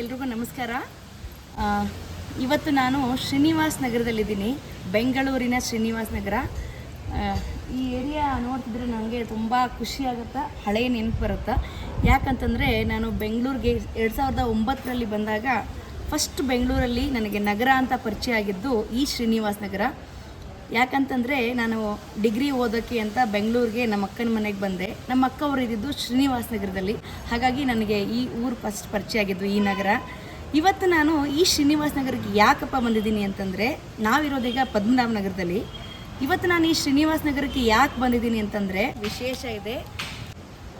ಎಲ್ರಿಗೂ ನಮಸ್ಕಾರ. ಇವತ್ತು ನಾನು ಶ್ರೀನಿವಾಸ್ ನಗರದಲ್ಲಿದ್ದೀನಿ. ಬೆಂಗಳೂರಿನ ಶ್ರೀನಿವಾಸ್ ನಗರ. ಈ ಏರಿಯಾ ನೋಡ್ತಿದ್ರೆ ನನಗೆ ತುಂಬ ಖುಷಿ ಆಗುತ್ತೆ ಹಳೆಯ ನೆನಪು ಬರುತ್ತೆ. ಯಾಕಂತಂದರೆ ನಾನು ಬೆಂಗಳೂರಿಗೆ ಎರಡು ಸಾವಿರದ ಒಂಬತ್ತರಲ್ಲಿ ಬಂದಾಗ ಫಸ್ಟ್ ಬೆಂಗಳೂರಲ್ಲಿ ನನಗೆ ನಗರ ಅಂತ ಪರಿಚಯ ಆಗಿದ್ದು ಈ ಶ್ರೀನಿವಾಸ್ ನಗರ. ಯಾಕಂತಂದರೆ ನಾನು ಡಿಗ್ರಿ ಓದೋಕ್ಕೆ ಅಂತ ಬೆಂಗಳೂರಿಗೆ ನಮ್ಮ ಅಕ್ಕನ ಮನೆಗೆ ಬಂದೆ. ನಮ್ಮ ಅಕ್ಕ ಅವರು ಇದ್ದಿದ್ದು ಶ್ರೀನಿವಾಸ ನಗರದಲ್ಲಿ. ಹಾಗಾಗಿ ನನಗೆ ಈ ಊರು ಫಸ್ಟ್ ಪರಿಚಯ ಆಗಿದ್ದು ಈ ನಗರ. ಇವತ್ತು ನಾನು ಈ ಶ್ರೀನಿವಾಸ ನಗರಕ್ಕೆ ಯಾಕಪ್ಪ ಬಂದಿದ್ದೀನಿ ಅಂತಂದರೆ, ನಾವಿರೋದೀಗ ಪದ್ಮನಾಭ ನಗರದಲ್ಲಿ. ಇವತ್ತು ನಾನು ಈ ಶ್ರೀನಿವಾಸ ನಗರಕ್ಕೆ ಯಾಕೆ ಬಂದಿದ್ದೀನಿ ಅಂತಂದರೆ, ವಿಶೇಷ ಇದೆ.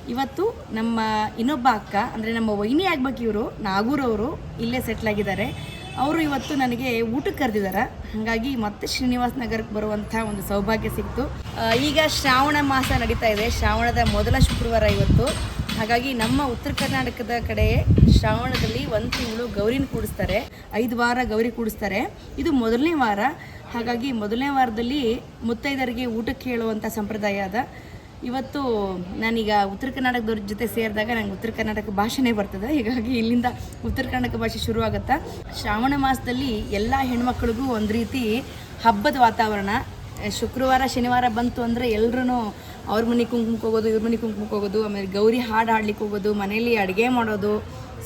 ಇವತ್ತು ನಮ್ಮ ಇನ್ನೊಬ್ಬ ಅಕ್ಕ, ಅಂದರೆ ನಮ್ಮ ವೈನಿ ಆಗ್ಬೇಕು ಇವರು ನಾಗೂರವರು ಇಲ್ಲೇ ಸೆಟ್ಲ್ ಆಗಿದ್ದಾರೆ. ಅವರು ಇವತ್ತು ನನಗೆ ಊಟಕ್ಕೆ ಕರೆದಿದ್ದಾರೆ. ಹಾಗಾಗಿ ಮತ್ತೆ ಶ್ರೀನಿವಾಸ ನಗರಕ್ಕೆ ಬರುವಂಥ ಒಂದು ಸೌಭಾಗ್ಯ ಸಿಕ್ತು. ಈಗ ಶ್ರಾವಣ ಮಾಸ ನಡೀತಾ ಇದೆ. ಶ್ರಾವಣದ ಮೊದಲ ಶುಕ್ರವಾರ ಇವತ್ತು. ಹಾಗಾಗಿ ನಮ್ಮ ಉತ್ತರ ಕರ್ನಾಟಕದ ಕಡೆ ಶ್ರಾವಣದಲ್ಲಿ ಒಂದು ತಿಂಗಳು ಗೌರಿನ ಕೂಡಿಸ್ತಾರೆ. ಐದು ವಾರ ಗೌರಿ ಕೂಡಿಸ್ತಾರೆ. ಇದು ಮೊದಲನೇ ವಾರ. ಹಾಗಾಗಿ ಮೊದಲನೇ ವಾರದಲ್ಲಿ ಮುತ್ತೈದರಿಗೆ ಊಟಕ್ಕೆ ಹೇಳುವಂಥ ಸಂಪ್ರದಾಯ ಅದ. ಇವತ್ತು ನಾನೀಗ ಉತ್ತರ ಕರ್ನಾಟಕದವ್ರ ಜೊತೆ ಸೇರಿದಾಗ ನಂಗೆ ಉತ್ತರ ಕರ್ನಾಟಕ ಭಾಷೆನೇ ಬರ್ತದೆ. ಹೀಗಾಗಿ ಇಲ್ಲಿಂದ ಉತ್ತರ ಕರ್ನಾಟಕ ಭಾಷೆ ಶುರು ಶ್ರಾವಣ ಮಾಸದಲ್ಲಿ ಎಲ್ಲ ಹೆಣ್ಮಕ್ಳಿಗೂ ಒಂದು ರೀತಿ ಹಬ್ಬದ ವಾತಾವರಣ. ಶುಕ್ರವಾರ, ಶನಿವಾರ ಬಂತು ಅಂದರೆ ಎಲ್ಲರೂ ಅವ್ರ ಮನೆ ಕುಂಕುಮಕ್ಕೆ ಹೋಗೋದು, ಇವ್ರ ಮನೆ ಕುಂಕುಮಕ್ಕೆ ಹೋಗೋದು, ಆಮೇಲೆ ಗೌರಿ ಹಾಡು ಹಾಡ್ಲಿಕ್ಕೆ ಹೋಗೋದು ಮನೇಲಿ ಅಡುಗೆ ಮಾಡೋದು,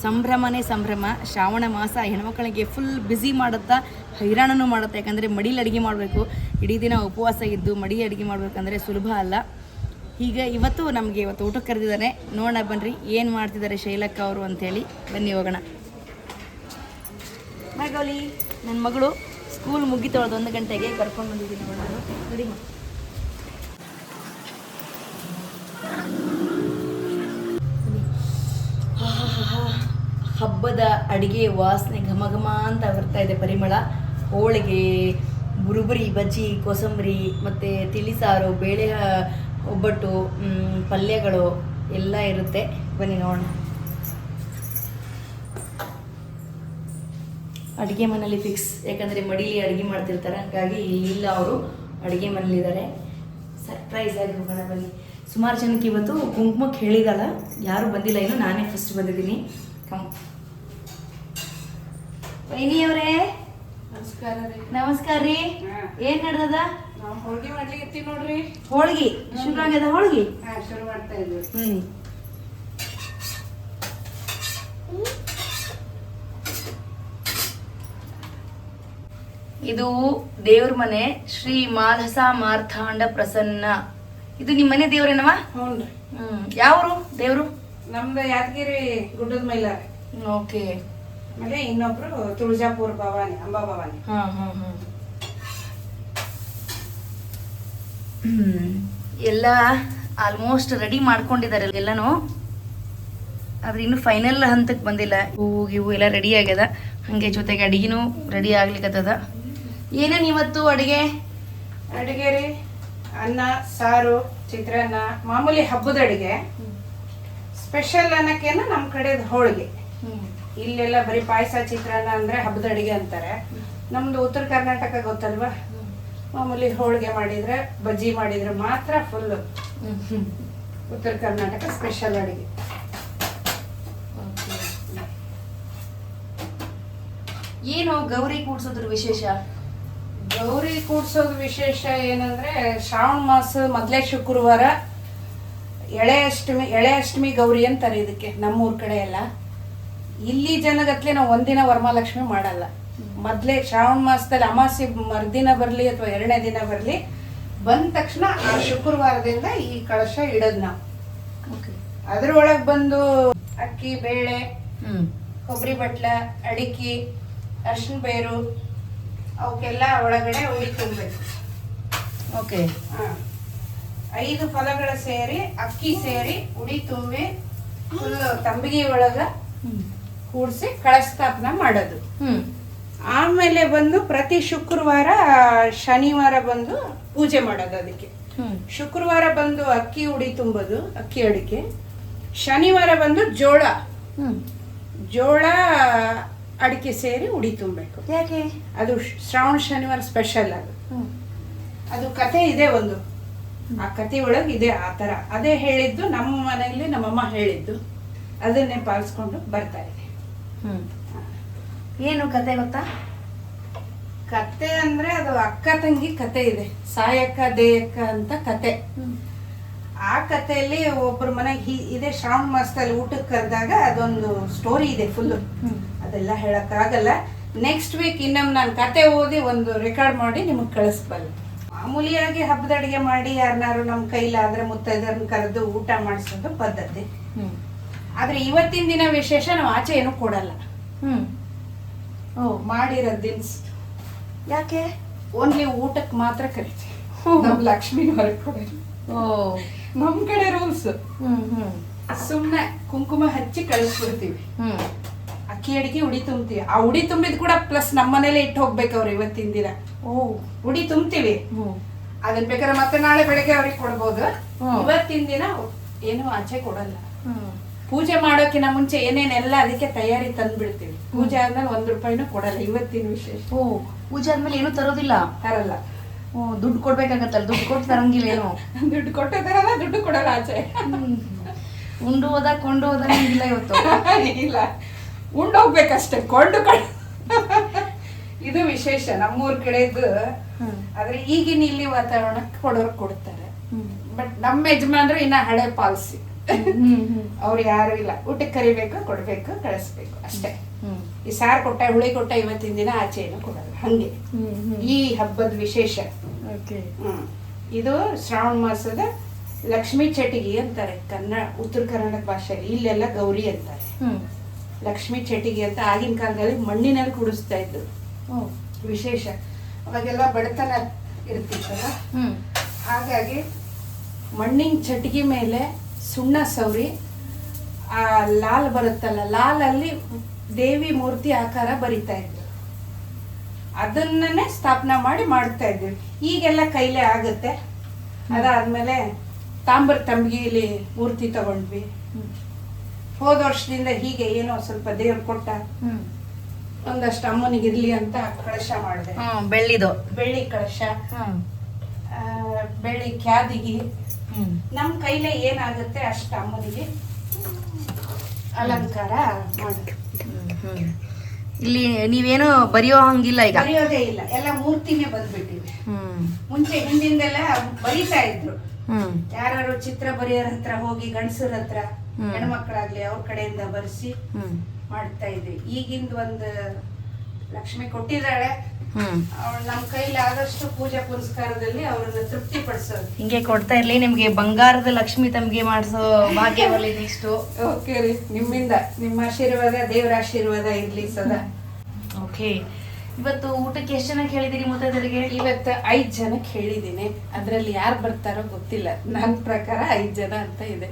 ಸಂಭ್ರಮನೇ ಸಂಭ್ರಮ. ಶ್ರಾವಣ ಮಾಸ ಹೆಣ್ಮಕ್ಳಿಗೆ ಫುಲ್ ಬ್ಯುಸಿ ಮಾಡುತ್ತಾ, ಹೈರಾಣನೂ ಮಾಡುತ್ತೆ, ಯಾಕಂದರೆ ಮಡಿಲಿ ಅಡುಗೆ ಮಾಡಬೇಕು. ಇಡೀ ದಿನ ಉಪವಾಸ ಇದ್ದು ಮಡಿ ಅಡುಗೆ ಮಾಡಬೇಕಂದ್ರೆ ಸುಲಭ ಅಲ್ಲ. ಈಗ ಇವತ್ತು ನಮಗೆ ಇವತ್ತು ಊಟಕ್ಕೆ ಕರೆದಿದ್ದಾನೆ. ನೋಡೋಣ ಬನ್ನಿರಿ ಏನು ಮಾಡ್ತಿದ್ದಾರೆ ಶೈಲಕ್ಕ ಅವರು ಅಂಥೇಳಿ ಬನ್ನಿ, ಹೋಗೋಣ. ಮಗೌಲಿ ನನ್ನ ಮಗಳು ಸ್ಕೂಲ್ ಮುಗಿತೊಳ್ದು ಒಂದು ಗಂಟೆಗೆ ಕರ್ಕೊಂಡು ಬಂದಿದ್ದೀನಿ ನಾನು ನೋಡಿ. ಹಬ್ಬದ ಅಡಿಗೆ ವಾಸನೆ ಘಮ ಘಮ ಅಂತ ಬರ್ತಾ ಇದೆ ಪರಿಮಳ. ಹೋಳಿಗೆ, ಬುರುಬುರಿ, ಬಜ್ಜಿ, ಕೋಸಂಬರಿ, ಮತ್ತು ತಿಳಿಸಾರು ಬೇಳೆ ಒಬ್ಬಟ್ಟು ಪಲ್ಯಗಳು ಎಲ್ಲ ಇರುತ್ತೆ. ಬನ್ನಿ ನೋಡೋಣ. ಅಡುಗೆ ಮನೇಲಿ ಫಿಕ್ಸ್ ಯಾಕಂದರೆ ಮಡಿಲಿ ಅಡುಗೆ ಮಾಡ್ತಿರ್ತಾರೆ ಹಾಗಾಗಿ ಇಲ್ಲ ಅವರು ಅಡುಗೆ ಮನೇಲಿದ್ದಾರೆ ಸರ್ಪ್ರೈಸ್ ಆಗಿ ಹೋಗೋಣ ಬನ್ನಿ. ಸುಮಾರು ಜನಕ್ಕೆ ಇವತ್ತು ಕುಂಕುಮಕ್ಕೆ ಹೇಳಿದಲ್ಲ ಯಾರು ಬಂದಿಲ್ಲ ಇನ್ನು ನಾನೇ ಫಸ್ಟ್ ಬಂದಿದ್ದೀನಿ. ಕಮ್ ವೈನಿಯವರೇ ನಮಸ್ಕಾರ ರೀ. ನಮಸ್ಕಾರ ರೀ. ಏನು ಏನ್ ನಡ್ದದ? ನಾವು ಹೋಳ್ಗೆ ಮಾಡ್ಲಿಕ್ಕೆ ನೋಡ್ರಿ. ಹೋಳ್ಗಿ ಶುರು ಆಗ್ಯದ ಹೋಳ್ಗಿ? ಹಾ ಶುರು ಮಾಡ್ತಾ ಇದ್ವಿ. ಹ್ಮ್. ಇದು ದೇವ್ರ ಮನೆ ಶ್ರೀ ಮಾಧಸಾ ಮಾರ್ಥಾಂಡ ಪ್ರಸನ್ನ. ಇದು ನಿಮ್ಮ ಮನೆ ದೇವ್ರೇನವ? ಹ್ಞೂ ಹ್ಮ್. ಯಾವ್ರು ದೇವ್ರು? ನಮ್ದು ಯಾದಗಿರಿ ಗುಡ್ಡದ ಮೈಲಾರ. ಓಕೆ. ಆಮೇಲೆ ಇನ್ನೊಬ್ರು ತುಳಜಾಪುರ ಭವಾನಿ ಅಂಬಾ ಭವಾನಿ. ಹಾ ಹಾ ಹಾ ಹ್ಮ್. ಎಲ್ಲ ಆಲ್ಮೋಸ್ಟ್ ರೆಡಿ ಮಾಡ್ಕೊಂಡಿದ್ದಾರೆ ಎಲ್ಲಾನು. ಆದ್ರೆ ಇನ್ನು ಫೈನಲ್ ಹಂತಕ್ಕೆ ಬಂದಿಲ್ಲ. ಹೂವು ಇವು ಎಲ್ಲ ರೆಡಿ ಆಗ್ಯದ. ಹಂಗೆ ಜೊತೆಗೆ ಅಡಿಗೆನೂ ರೆಡಿ ಆಗ್ಲಿಕ್ಕತ್ತದ ಏನೇನು ಇವತ್ತು ಅಡಿಗೆ? ಅಡಿಗೆ ರೀ ಅನ್ನ ಸಾರು ಚಿತ್ರಾನ್ನ ಮಾಮೂಲಿ ಹಬ್ಬದ ಅಡಿಗೆ. ಸ್ಪೆಷಲ್ ಅನ್ನಕ್ಕೇನು ನಮ್ಮ ಕಡೆದು ಹೋಳಿಗೆ. ಇಲ್ಲೆಲ್ಲ ಬರೀ ಪಾಯಸ ಚಿತ್ರಾನ್ನ ಅಂದ್ರೆ ಹಬ್ಬದ ಅಡಿಗೆ ಅಂತಾರೆ. ನಮ್ದು ಉತ್ತರ ಕರ್ನಾಟಕ ಗೊತ್ತಲ್ವಾ? ಮಾಮೂಲಿ ಹೋಳಿಗೆ ಮಾಡಿದ್ರೆ ಬಜ್ಜಿ ಮಾಡಿದ್ರೆ ಮಾತ್ರ ಫುಲ್ ಉತ್ತರ ಕರ್ನಾಟಕ ಸ್ಪೆಷಲ್ ಅಡಿಗೆ. ಏನು ಗೌರಿ ಕೂಡ್ಸೋದ್ರ ವಿಶೇಷ? ಗೌರಿ ಕೂಡ್ಸೋದು ವಿಶೇಷ ಏನಂದ್ರೆ ಶ್ರಾವಣ ಮಾಸ ಮೊದಲೇ ಶುಕ್ರವಾರ ಎಳೆ ಅಷ್ಟಮಿ ಎಳೆ ಅಷ್ಟಮಿ ಗೌರಿ ಅಂತಾರೆ ಇದಕ್ಕೆ ನಮ್ಮೂರ್ ಕಡೆ ಎಲ್ಲ ಇಲ್ಲಿ ಜನಗತ್ಲೆ ನಾವು ಒಂದಿನ ವರಮಹಾಲಕ್ಷ್ಮಿ ಮಾಡಲ್ಲ. ಮೊದಲೇ ಶ್ರಾವಣ ಮಾಸದಲ್ಲಿ ಅಮಾವಾಸ್ಯೆ ಮರುದಿನ ಬರಲಿ ಅಥವಾ ಎರಡನೇ ದಿನ ಬರಲಿ ಬಂದ ತಕ್ಷಣ ಆ ಶುಕ್ರವಾರದಿಂದ ಈ ಕಳಶ ಇಡೋದು ನಾವು. ಓಕೆ ಅದ್ರೊಳಗೆ ಬಂದು ಅಕ್ಕಿ ಬೇಳೆ ಕೊಬ್ಬರಿ ಬಟ್ಲ ಅಡಿಕೆ ಅರ್ಶಿನ ಬೇರು ಅವಕ್ಕೆಲ್ಲ ಒಳಗಡೆ ಉಳಿ ತುಂಬಬೇಕು. ಓಕೆ. ಐದು ಫಲಗಳ ಸೇರಿ ಅಕ್ಕಿ ಸೇರಿ ಉಡಿ ತುಂಬಿ ಫುಲ್ ತಂಬಿಗೆ ಒಳಗ ಕೂಡಿಸಿ ಕೂಡಿಸಿ ಕಳಸ್ಥಾಪನ ಮಾಡೋದು. ಹ್ಮ್. ಆಮೇಲೆ ಬಂದು ಪ್ರತಿ ಶುಕ್ರವಾರ ಶನಿವಾರ ಬಂದು ಪೂಜೆ ಮಾಡೋದು ಅದಕ್ಕೆ. ಶುಕ್ರವಾರ ಬಂದು ಅಕ್ಕಿ ಉಡಿ ತುಂಬೋದು ಅಕ್ಕಿ ಅಡಿಕೆ. ಶನಿವಾರ ಬಂದು ಜೋಳ. ಜೋಳ ಅಡಿಕೆ ಸೇರಿ ಉಡಿ ತುಂಬಬೇಕು ಯಾಕೆ? ಅದು ಶ್ರಾವಣ ಶನಿವಾರ ಸ್ಪೆಷಲ್ ಅದು. ಅದು ಕತೆ ಇದೆ ಒಂದು. ಆ ಕತೆ ಒಳಗೆ ಇದೆ ಆ ತರ ಅದೇ ಹೇಳಿದ್ದು ನಮ್ಮ ಮನೆಯಲ್ಲಿ ನಮ್ಮಮ್ಮ ಹೇಳಿದ್ದು. ಅದನ್ನೇ ಪಾಲಿಸ್ಕೊಂಡು ಬರ್ತಾ ಇದೆ ಏನು ಕತೆ ಗೊತ್ತಾ? ಕತೆ ಅಂದ್ರೆ ಅದು ಅಕ್ಕ ತಂಗಿ ಕತೆ ಇದೆ. ಸಾಯಕ್ಕ ದೇಯಕ್ಕ ಅಂತ ಕತೆ. ಆ ಕಥೆಯಲ್ಲಿ ಒಬ್ಬರ ಮನೆಗೆ ಇದೆ ಶ್ರಾವಣ ಮಾಸದಲ್ಲಿ ಊಟಕ್ಕೆ ಕರೆದಾಗ ಅದೊಂದು ಸ್ಟೋರಿ ಇದೆ ಫುಲ್ ಅದೆಲ್ಲ ಹೇಳಕ್ಕಾಗಲ್ಲ. ನೆಕ್ಸ್ಟ್ ವೀಕ್ ಇನ್ನೊಮ್ಮೆ ನಾನು ಕತೆ ಓದಿ ಒಂದು ರೆಕಾರ್ಡ್ ಮಾಡಿ ನಿಮಗೆ ಕಳಿಸ್ಬಲ್ಲೆ. ಮಾಮೂಲಿಯಾಗಿ ಹಬ್ಬದ ಅಡುಗೆ ಮಾಡಿ ಯಾರನ್ನಾರು ನಮ್ಮ ಕೈಲಾದ್ರೆ ಮುತ್ತೈದರನ್ನ ಕರೆದು ಊಟ ಮಾಡಿಸೋದು ಪದ್ಧತಿ. ಆದರೆ ಇವತ್ತಿನ ದಿನ ವಿಶೇಷ ನಾವು ಆಚೆ ಏನು ಕೊಡಲ್ಲ. ಓ ಮಾಡಿರೋ ದಿನ್ಸ್. ಯಾಕೆ? ಓನ್ಲಿ ಊಟಕ್ಕೆ ಮಾತ್ರ ಕರಿತೀವಿ ನಮ್ಮ ನಮ್ ಲಕ್ಷ್ಮಿ ಹೊರಗೆ ಓ. ನಮ್ ಕಡೆ ರೂಲ್ಸ್. ಸುಮ್ನೆ ಕುಂಕುಮ ಹಚ್ಚಿ ಕಳಿಸ್ಬಿಡ್ತೀವಿ. ಅಕ್ಕಿ ಅಡಿಗೆ ಉಡಿ ತುಂಬ್ತೀವಿ. ಆ ಉಡಿ ತುಂಬಿದ್ ಕೂಡ ಪ್ಲಸ್ ನಮ್ಮ ಮನೇಲೆ ಇಟ್ಟು ಹೋಗ್ಬೇಕು ಅವ್ರು ಇವತ್ತಿನ ದಿನ. ಓ. ಉಡಿ ತುಂಬ್ತೀವಿ. ಹ್ಮ್. ಅದನ್ನ ಬೇಕಾದ್ರೆ ಮತ್ತೆ ನಾಳೆ ಬೆಳಗ್ಗೆ ಅವ್ರಿಗೆ ಕೊಡ್ಬೋದು. ಇವತ್ತಿನ ದಿನ ಏನು ಆಚೆ ಕೊಡಲ್ಲ. ಪೂಜೆ ಮಾಡೋಕಿನ ಮುಂಚೆ ಏನೇನೆಲ್ಲ ಅದಕ್ಕೆ ತಯಾರಿ ತಂದ್ಬಿಡ್ತೀವಿ. ಪೂಜೆ ಆದ್ಮೇಲೆ ಒಂದ್ ರೂಪಾಯಿನೂ ಕೊಡಲ್ಲ ಇವತ್ತಿನ ವಿಶೇಷ. ಓ ಪೂಜೆ ಆದ್ಮೇಲೆ ಏನು ತರೋದಿಲ್ಲ? ತರಲ್ಲ. ಓ ದುಡ್ಡು ಕೊಡ್ಬೇಕಾಗತ್ತಲ್ಲ ದುಡ್ಡು ಕೊಟ್ಟು ತರಂಗಿಲ್ಲ ಏನು? ದುಡ್ಡು ಕೊಟ್ಟೆ ತರಲ್ಲ ದುಡ್ಡು ಕೊಡಲ್ಲ ಆಚೆ. ಉಂಡು ಹೋದ ಕೊಂಡು ಹೋದ ಇಲ್ಲ ಇವತ್ತು. ಇಲ್ಲ. ಉಂಡೋಗ್ಬೇಕಷ್ಟೇ ಕೊಂಡು ಕೊಂಡು ಇದು ವಿಶೇಷ ನಮ್ಮೂರ್ ಕಡೆದು ಆದ್ರೆ ಈಗಿನ ಇಲ್ಲಿ ವಾತಾವರಣಕ್ಕೆ ಕೊಡೋರು ಕೊಡ್ತಾರೆ. ಬಟ್ ನಮ್ಮ ಯಜಮಾನ್ರು ಇನ್ನ ಹಳೆ ಪಾಲಿಸಿ. ಅವ್ರು ಯಾರು ಇಲ್ಲ. ಊಟಕ್ಕೆ ಕರಿಬೇಕು ಕೊಡ್ಬೇಕು ಕಳಿಸ್ಬೇಕು ಅಷ್ಟೇ. ಈ ಸಾರ್ ಕೊಟ್ಟ ಹುಳಿ ಕೊಟ್ಟ ಇವತ್ತಿನ ದಿನ ಆಚೆ ಏನು ಕೊಡಲ್ಲ. ಹಂಗೆ. ಈ ಹಬ್ಬದ ವಿಶೇಷ. ಇದು ಶ್ರಾವಣ ಮಾಸದ ಲಕ್ಷ್ಮೀ ಚಟಿಗಿ ಅಂತಾರೆ. ಕನ್ನಡ ಉತ್ತರ ಕರ್ನಾಟಕ ಭಾಷೆಯಲ್ಲಿ. ಇಲ್ಲೆಲ್ಲ ಗೌರಿ ಅಂತಾರೆ. ಲಕ್ಷ್ಮೀ ಚಟಿಗಿ ಅಂತ ಆಗಿನ ಕಾಲದಲ್ಲಿ ಮಣ್ಣಿನಲ್ಲಿ ಕುಡಿಸ್ತಾ ಇದ್ರು ವಿಶೇಷ. ಅವಾಗೆಲ್ಲ ಬಡತನ ಇರ್ತಿತ್ತಲ್ಲ? ಹಾಗಾಗಿ ಮಣ್ಣಿನ ಚಟಿಗೆ ಮೇಲೆ ಸುಣ್ಣ ಸೌರಿ ಆ ಲಾಲ್ ಬರುತ್ತಲ್ಲ ಲಾಲಲ್ಲಿ ದೇವಿ ಮೂರ್ತಿ ಆಕಾರ ಬರಿತಾ ಇದ್ರು ಅದನ್ನೇ ಸ್ಥಾಪನೆ ಮಾಡಿ ಮಾಡ್ತಾ ಇದ್ವಿ ಈಗೆಲ್ಲ ಕೈಲೇ ಆಗುತ್ತೆ. ಅದಾದ್ಮೇಲೆ ತಾಮ್ರ ತಂಬಿಗೆಲಿ ಮೂರ್ತಿ ತಗೊಂಡ್ವಿ. ಹೋದ ವರ್ಷದಿಂದ ಹೀಗೆ ಏನೋ ಸ್ವಲ್ಪ ದೇವ್ರು ಕೊಟ್ಟ ಒಂದಷ್ಟು ಅಮ್ಮನಿಗೆ ಇರ್ಲಿ ಅಂತ ಕಳಶ ಮಾಡಿದೆ. ಬೆಳ್ಳಿದು. ಬೆಳ್ಳಿ ಕಳಶ. ಬೆಳ್ಳಿ ಕ್ಯಾದಿಗಿ ಹ್ಮ್ ನಮ್ ಕೈಲೇ ಏನಾಗುತ್ತೆ ಅಷ್ಟ ಅಮ್ಮನಿಗೆ ಅಲಂಕಾರ ಇಲ್ಲಿ ನೀವೇನು ಬರೆಯೋ ಹಂಗಿಲ್ಲ ಈಗ? ಬರೆಯೋದೇ ಇಲ್ಲ. ಎಲ್ಲ ಮೂರ್ತಿನೇ ಬಂದ್ಬಿಟ್ಟಿದೆ. ಮುಂಚೆ ಹಿಂದಿಂದೆಲ್ಲ ಬರೀತಾ ಇದ್ರು. ಯಾರು ಚಿತ್ರ ಬರೆಯೋರ ಹತ್ರ ಹೋಗಿ ಗಂಡಸರ ಹತ್ರ. ಹೆಣ್ಮಕ್ಳಾಗ್ಲಿ ಅವ್ರ ಕಡೆಯಿಂದ ಬರ್ಸಿ ಮಾಡ್ತಾ ಇದ್ವಿ ಈಗಿಂದ ಒಂದು ಲಕ್ಷ್ಮಿ ಕೊಟ್ಟಿದ್ದಾಳೆ. ಅವಳು ನಮ್ಮ ಕೈಲಿ ಆದಷ್ಟು ಪೂಜಾ ಪುರಸ್ಕಾರದಲ್ಲಿ ಅವ್ರನ್ನ ತೃಪ್ತಿ ಪಡಿಸೋದು ಹಿಂಗೆ ಕೊಡ್ತಾ ಇರ್ಲಿ ನಿಮ್ಗೆ ಬಂಗಾರದ ಲಕ್ಷ್ಮಿ ತಮ್ಗೆ ಮಾಡಿಸೋ ಭಾಗ್ಯ ಬರಲಿ ನೆಕ್ಸ್ಟ್ ಓಕೆ ರೀ ನಿಮ್ಮಿಂದ ನಿಮ್ಮ ಆಶೀರ್ವಾದ ದೇವರ ಆಶೀರ್ವಾದ ಇರ್ಲಿ ಸದಾ. ಓಕೆ ಇವತ್ತು ಊಟಕ್ಕೆ ಎಷ್ಟು ಜನ ಕೇಳಿದಿರಿ ಮುತ್ತೈದರಿಗೆ ಇವತ್ತು ಐದ್ ಜನಕ್ಕೆ ಹೇಳಿದ್ದೀನಿ. ಅದ್ರಲ್ಲಿ ಯಾರು ಬರ್ತಾರೋ ಗೊತ್ತಿಲ್ಲ. ನನ್ನ ಪ್ರಕಾರ ಐದ್ ಜನ ಅಂತ ಇದೆ.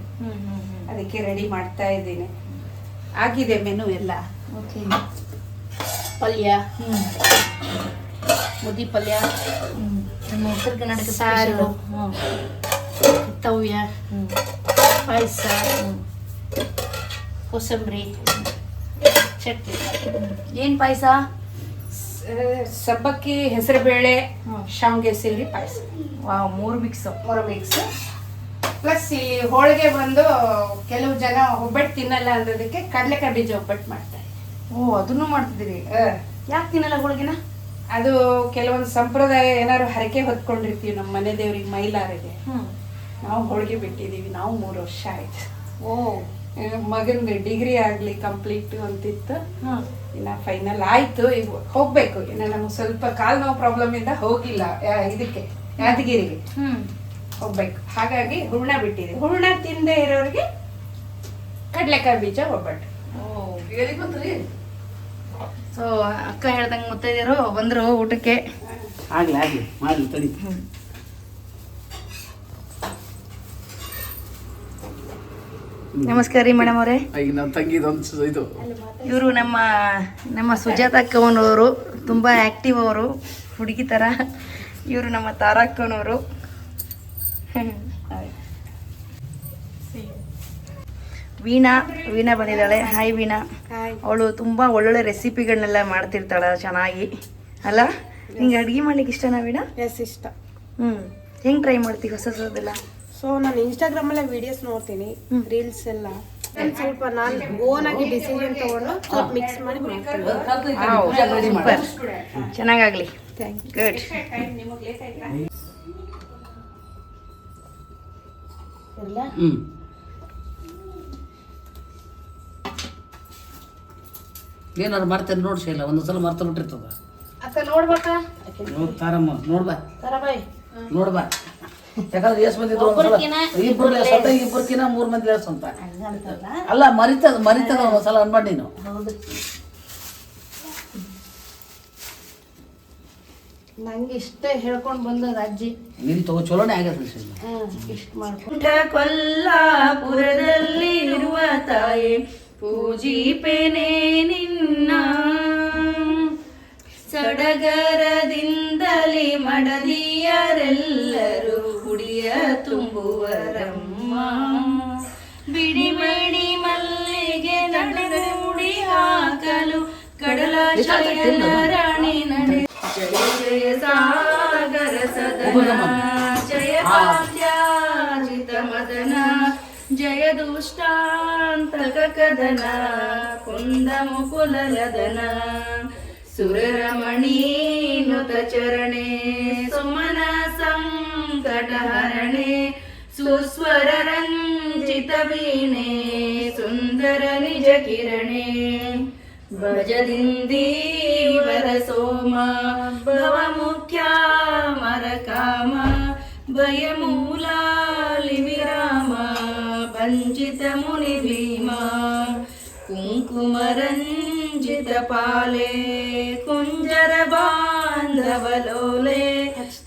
ಅದಕ್ಕೆ ರೆಡಿ ಮಾಡ್ತಾ ಇದ್ದೀನಿ. ಆಗಿದೆ ಮೆನು ಎಲ್ಲ. ಓಕೆ. ಪಲ್ಯ. ಹ್ಞೂ ಮುದ್ದಿ ಪಲ್ಯ. ನಮ್ಮ ಉತ್ತರ ಕರ್ನಾಟಕ ಸಾರು. ತವ್ಯ ಪಾಯಸ. ಕೋಸಂಬರಿ. ಚಟ್ನಿ. ಏನು ಪಾಯಸ? ಸಬ್ಬಕ್ಕಿ ಹೆಸರು ಬೇಳೆ ಶಾವಿಗೆ ಸೇರಿ ಪಾಯಸ. ಮೂರು ಮಿಕ್ಸ್ ಮೂರು ಮಿಕ್ಸ್ ಪ್ಲಸ್ ಈ ಹೋಳಿಗೆ ಬಂದು ಕೆಲವು ಜನ ಒಬ್ಬಟ್ಟು ತಿನ್ನಲ್ಲ ಅನ್ನೋದಕ್ಕೆ ಕಡಲೆಕಾಯಿ ಬೀಜ ಒಬ್ಬಟ್ಟು ಮಾಡ್ತಾರೆ. ಓ ಅದನ್ನು ಮಾಡ್ತಿದ್ದೀರಿ. ಯಾಕೆ ತಿನ್ನಲ್ಲ ಹೋಳಿಗೆನ? ಅದು ಕೆಲವೊಂದು ಸಂಪ್ರದಾಯ ಏನಾದ್ರು ಹರಕೆ ಹೊತ್ಕೊಂಡಿರ್ತೀವಿ ನಮ್ಮ ಮನೆ ದೇವ್ರಿಗೆ ಮೈಲಾರಿಗೆ. ನಾವು ಹೋಳಿಗೆ ಬಿಟ್ಟಿದೀವಿ ನಾವು ಮೂರು ವರ್ಷ ಆಯ್ತು. ಓ. ಮಗಂದು ಡಿಗ್ರಿ ಆಗಲಿ ಕಂಪ್ಲೀಟ್ ಅಂತಿತ್ತು. ಇನ್ನು ಫೈನಲ್ ಆಯ್ತು. ಈಗ ಹೋಗ್ಬೇಕು. ಇನ್ನ ನಮ್ಗೆ ಸ್ವಲ್ಪ ಕಾಲ್ ನೋವು ಪ್ರಾಬ್ಲಮ್ ಇಂದ ಹೋಗಿಲ್ಲ ಇದಕ್ಕೆ ಯಾದಗಿರಿಗೆ. ಹೋಗ್ಬೇಕು. ಹಾಗಾಗಿ ಹೂರ್ಣ ಬಿಟ್ಟಿದೆ ಹೂರ್ಣ ತಿಂದೇ ಇರೋರಿಗೆ ಕಡ್ಲೆಕಾಯಿ ಬೀಜ ಒಬ್ಬಟ್ಟು. ಸೊ ಅಕ್ಕ ಹೇಳ್ದಂಗೆ ಮುತ್ತೈದಿರು ಬಂದರು ಊಟಕ್ಕೆ. ಆಗಲಿ ಆಗಲಿ ಮಾಡ್ಲಿ ತಡಿ. ನಮಸ್ಕಾರ ರೀ ಮೇಡಮ್ ಅವರೇ. ಈಗ ನಮ್ಮ ತಂಗಿದೊಂದು ಇದು. ಇವರು ನಮ್ಮ ನಮ್ಮ ಸುಜಾತ ಅಕ್ಕವನವರು ತುಂಬ ಆ್ಯಕ್ಟಿವ್ ಅವರು ಹುಡುಗಿ ಥರ ಇವರು ನಮ್ಮ ತಾರಕ್ಕನವರು. ವೀಣಾ ವೀಣಾ ಬಂದಿದ್ದಾಳೆ. ಹಾಯ್ ವೀಣಾ. ಅವಳು ತುಂಬ ಒಳ್ಳೊಳ್ಳೆ ರೆಸಿಪಿಗಳನ್ನೆಲ್ಲ ಮಾಡ್ತಿರ್ತಾಳೆ ಚೆನ್ನಾಗಿ. ಅಲ್ಲ? ನಿಂಗೆ ಅಡುಗೆ ಮಾಡ್ಲಿಕ್ಕೆ ಇಷ್ಟನಾ ವೀಣಾ? ಎಸ್ ಇಷ್ಟ. ಹ್ಞೂ ಹೆಂಗೆ ಟ್ರೈ ಮಾಡ್ತೀವಿ ಹೊಸ ಹೊಸದೆಲ್ಲ ಸೊ ನಾನು ಇನ್ಸ್ಟಾಗ್ರಾಮಲ್ಲೇ ವಿಡಿಯೋಸ್ ನೋಡ್ತೀನಿ ರೀಲ್ಸ್ ಎಲ್ಲ. ಸ್ವಲ್ಪ ನಾನು ಓನಾಗಿ ಡಿಸಿಷನ್ ತಗೊಂಡು ಸ್ವಲ್ಪ ಮಿಕ್ಸ್ ಮಾಡಿ ಮಾಡ್ತೀನಿ. Ready thank ಚೆನ್ನಾಗಾಗ್ಲಿ. ಗುಡ್ ಹ್ಞೂ ಏನಾರು ಮಾಡ್ತೇನೆ ನೋಡಿ ಶೈಲ ಒಂದು ಸಲ ಮರ್ತು ಬಿಟ್ಟಿರ್ತದ. ಅಕ್ಕ ನೋಡ್ಬೇಕಾ? ನೋಡ್ ತಾರಮ್ಮ ನೋಡ್ಬಾ ತರಬಾಯ್. ನೋಡ್ಬಾ ಯಾಕಂದ್ರೆ ಎಷ್ಟು ಮಂದಿ ಇಬ್ರು ಲೇಸ್ ಅಂತ ಇಬ್ಬರಕಿನ ಮೂರ್ ಮಂದಿ ಲೇಸ್ ಅಂತ. ಅಲ್ಲ ಮರಿತದ ಮರಿತದ ಒಂದ್ಸಲ ಅನ್ಬಾರ್ದು ನೀನು. ನಂಗೆ ಇಷ್ಟ ಹೇಳ್ಕೊಂಡ್ ಬಂದದ ಅಜ್ಜಿ. ನೀನು ತಗೋ ಚಲೋನೇ ಮಾಡ್ಕೊಂಡು ಕೊಲ್ಲಾಪುರದಲ್ಲಿ ಇರುವ ತಾಯಿ ಪೂಜಿಪೆನೆ ನಿನ್ನ. ಸಡಗರದಿಂದಲೇ ಮಡದಿಯರೆಲ್ಲರೂ ಕುಡಿಯ ತುಂಬುವರಮ್ಮ. ಬಿಡಿ ಬಿಡಿ ಮಲ್ಲಿಗೆ ನಡುಗುಡಿ ಹಾಕಲು ಕಡಲ ಶಯನ ರಾಣಿ ನಡೆ ಜಯ ಜಯ ಸಾಗರ ಸದನ. కదన కుందముకులదన సురరమణీనుత చరణే సుమన సంకటహరణే सुस्वर रञ्जितवीणे सुन्दर निजकिरणे भजदिन्दीवर सोमा भवमुख्या मरकाम भयमु ಪಂಚಿತ ಮುನಿ ಭೀಮ ಕುಂಕುಮರಂಜಿತ ಪಾಲೆ ಕುಂಜರ ಬಾಂಧವಲೋಲೆ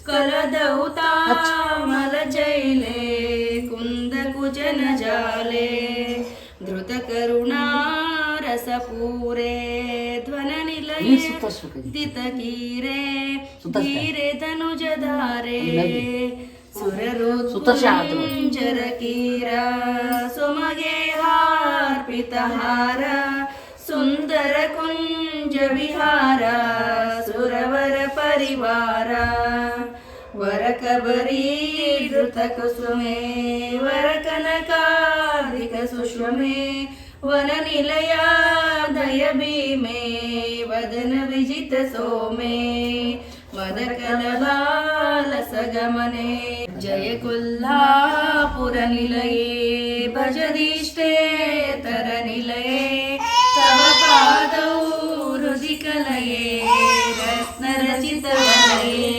ಕಲದೌತಾಮಲ ಜೈಲೆ ಕುಂದ ಕುಜನ ಜಾಲೆ ಧೃತ ಕರುಣಾ ರಸಪೂರೆ ಧ್ವನ ನಿಲಯ ಕೀರೆ. ಕೀರೆ ಧನುಜಧಾರೆ सुतशातुञ्जरकीर सुमगे हार्पितहार सुन्दर कुञ्जविहार सुरवर परिवार वरकबरी धृतकुसुमे वरकनकाधिकसुष्वमे वदन विजित सोमे ಮದಕಲ ಸಗಮನೆ. ಜಯ ಕೊಲ್ಲಾಪುರ ನಿಲಯೇ ಭಜದಿಷ್ಟೇ ತರ ನಿಲಯೇ. ತವ ಪಾದೌ ಹೃದಿ ಕಲಯೇ ರತ್ನ ರಚಿತ ವಲಯೇ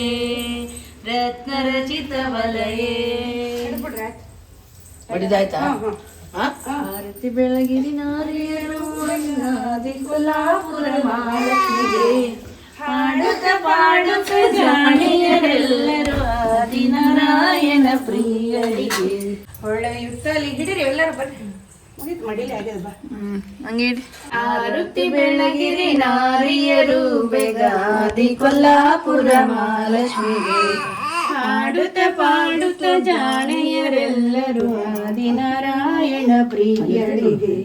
ರತ್ನ ರಚಿತ ವಲಯೇ. ಬಡಿದಾಯ್ತಾ ಹಾ ಆರತಿ ಬೆಳಗಿನ ನಾರಿಯರು ಕೊಲ್ಲಾಪುರ ಮಹಾಲಕ್ಷ್ಮಿಗೆ ಹಾಡುತ್ತ ಪಾಡುತ್ತ ಜಾಣಿಯರೆಲ್ಲರೂ ಆದಿನಾರಾಯಣ ಪ್ರಿಯರಿಗೆ. ಒಳ್ಳೆ ಯುಕ್ತಲ್ಲಿ ಹಿಡೀರಿ ಎಲ್ಲರೂ ಬರ್ರಿ ಆರುತಿ ಬೆಳಗಿರಿ ನಾರಿಯರು ಬೆಗಾದಿ ಕೊಲ್ಲಾಪುರ ಮಹಾಲಕ್ಷ್ಮಿಗೆ ಹಾಡುತ್ತ ಪಾಡುತ್ತ ಜಾಣೆಯರೆಲ್ಲರೂ ಆದಿನಾರಾಯಣ ಪ್ರಿಯರಿಗೆ.